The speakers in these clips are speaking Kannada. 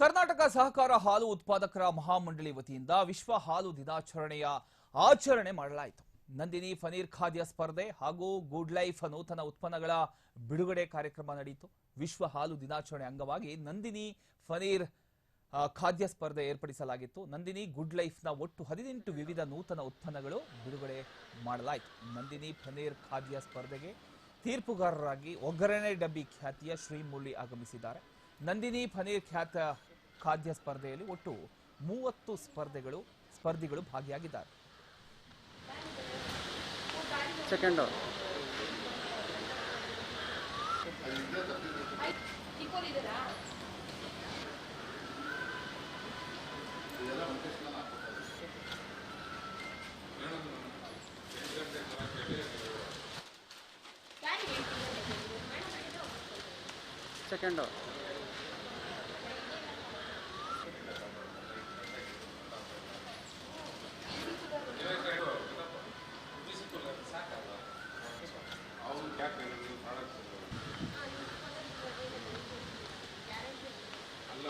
ಕರ್ನಾಟಕ ಸಹಕಾರ ಹಾಲು ಉತ್ಪಾದಕರ ಮಹಾಮಂಡಳಿ ವತಿಯಿಂದ ವಿಶ್ವ ಹಾಲು ದಿನಾಚರಣೆಯ ಆಚರಣೆ ಮಾಡಲಾಯಿತು. ನಂದಿನಿ ಫನೀರ್ ಖಾದ್ಯ ಸ್ಪರ್ಧೆ ಹಾಗೂ ಗುಡ್ ಲೈಫ್ ನೂತನ ಉತ್ಪನ್ನಗಳ ಬಿಡುಗಡೆ ಕಾರ್ಯಕ್ರಮ ನಡೆಯಿತು. ವಿಶ್ವ ಹಾಲು ದಿನಾಚರಣೆ ಅಂಗವಾಗಿ ನಂದಿನಿ ಫನೀರ್ ಖಾದ್ಯ ಸ್ಪರ್ಧೆ ಏರ್ಪಡಿಸಲಾಗಿತ್ತು. ನಂದಿನಿ ಗುಡ್ ಲೈಫ್ನ ಒಟ್ಟು ಹದಿನೆಂಟು ವಿವಿಧ ನೂತನ ಉತ್ಪನ್ನಗಳು ಬಿಡುಗಡೆ ಮಾಡಲಾಯಿತು. ನಂದಿನಿ ಫನೀರ್ ಖಾದ್ಯ ಸ್ಪರ್ಧೆಗೆ ತೀರ್ಪುಗಾರರಾಗಿ ಒಗ್ಗರಣೆ ಡಬ್ಬಿ ಖ್ಯಾತಿಯ ಶ್ರೀಮುಳ್ಳಿ ಆಗಮಿಸಿದ್ದಾರೆ. ನಂದಿನಿ ಪನೀರ್ ಖ್ಯಾತ ಖಾದ್ಯ ಸ್ಪರ್ಧೆಯಲ್ಲಿ ಒಟ್ಟು ಮೂವತ್ತು ಸ್ಪರ್ಧೆಗಳು ಸ್ಪರ್ಧಿಗಳು ಭಾಗಿಯಾಗಿದ್ದಾರೆ. ಸೆಕೆಂಡ್ ಸೆಕೆಂಡು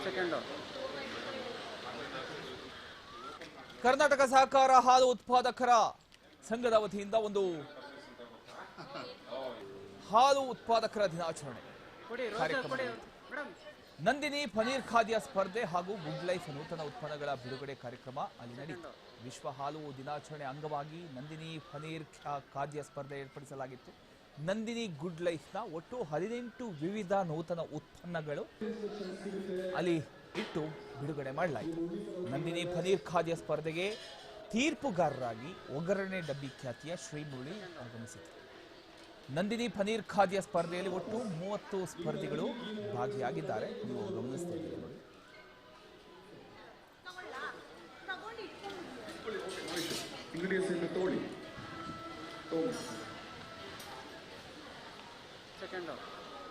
ಸೆಕೆಂಡು ಕರ್ನಾಟಕ ಸಹಕಾರ ಹಾಲು ಉತ್ಪಾದಕರ ಸಂಘದ ವತಿಯಿಂದ ಒಂದು ಹಾಲು ಉತ್ಪಾದಕರ ದಿನಾಚರಣೆ. ನಂದಿನಿ ಪನೀರ್ ಖಾದ್ಯ ಸ್ಪರ್ಧೆ ಹಾಗೂ ಗುಡ್ ಲೈಫ್ ನೂತನ ಉತ್ಪನ್ನಗಳ ಬಿಡುಗಡೆ ಕಾರ್ಯಕ್ರಮ ಅಲ್ಲಿ ನಡೆಯಿತು ವಿಶ್ವ ಹಾಲು ದಿನಾಚರಣೆ ಅಂಗವಾಗಿ ನಂದಿನಿ ಪನೀರ್ ಖಾದ್ಯ ಸ್ಪರ್ಧೆ ಏರ್ಪಡಿಸಲಾಗಿತ್ತು. ನಂದಿನಿ ಗುಡ್ ಲೈಫ್ನ ಒಟ್ಟು ಹದಿನೆಂಟು ವಿವಿಧ ನೂತನ ಉತ್ಪನ್ನಗಳು ಅಲ್ಲಿ ಇಟ್ಟು ಬಿಡುಗಡೆ ಮಾಡಲಾಯಿತು. ನಂದಿನಿ ಪನೀರ್ ಖಾದ್ಯ ಸ್ಪರ್ಧೆಗೆ ತೀರ್ಪುಗಾರರಾಗಿ ಒಗ್ಗರಣೆ ಡಬ್ಬಿ ಖ್ಯಾತಿಯ ಶ್ರೀಮುರಳಿ ಆಗಮಿಸಿದರು. ನಂದಿನಿ ಪನೀರ್ ಖಾದ್ಯ ಸ್ಪರ್ಧೆಯಲ್ಲಿ ಒಟ್ಟು ಮೂವತ್ತು ಸ್ಪರ್ಧಿಗಳು ಭಾಗಿಯಾಗಿದ್ದಾರೆ. ನೀವು ಗಮನಿಸ್ತಾ ಇದ್ದೀರಿ ನೋಡಿ ಇಂಗ್ರೀಡಿಯನ್ಸ್ ಇಂದ second off.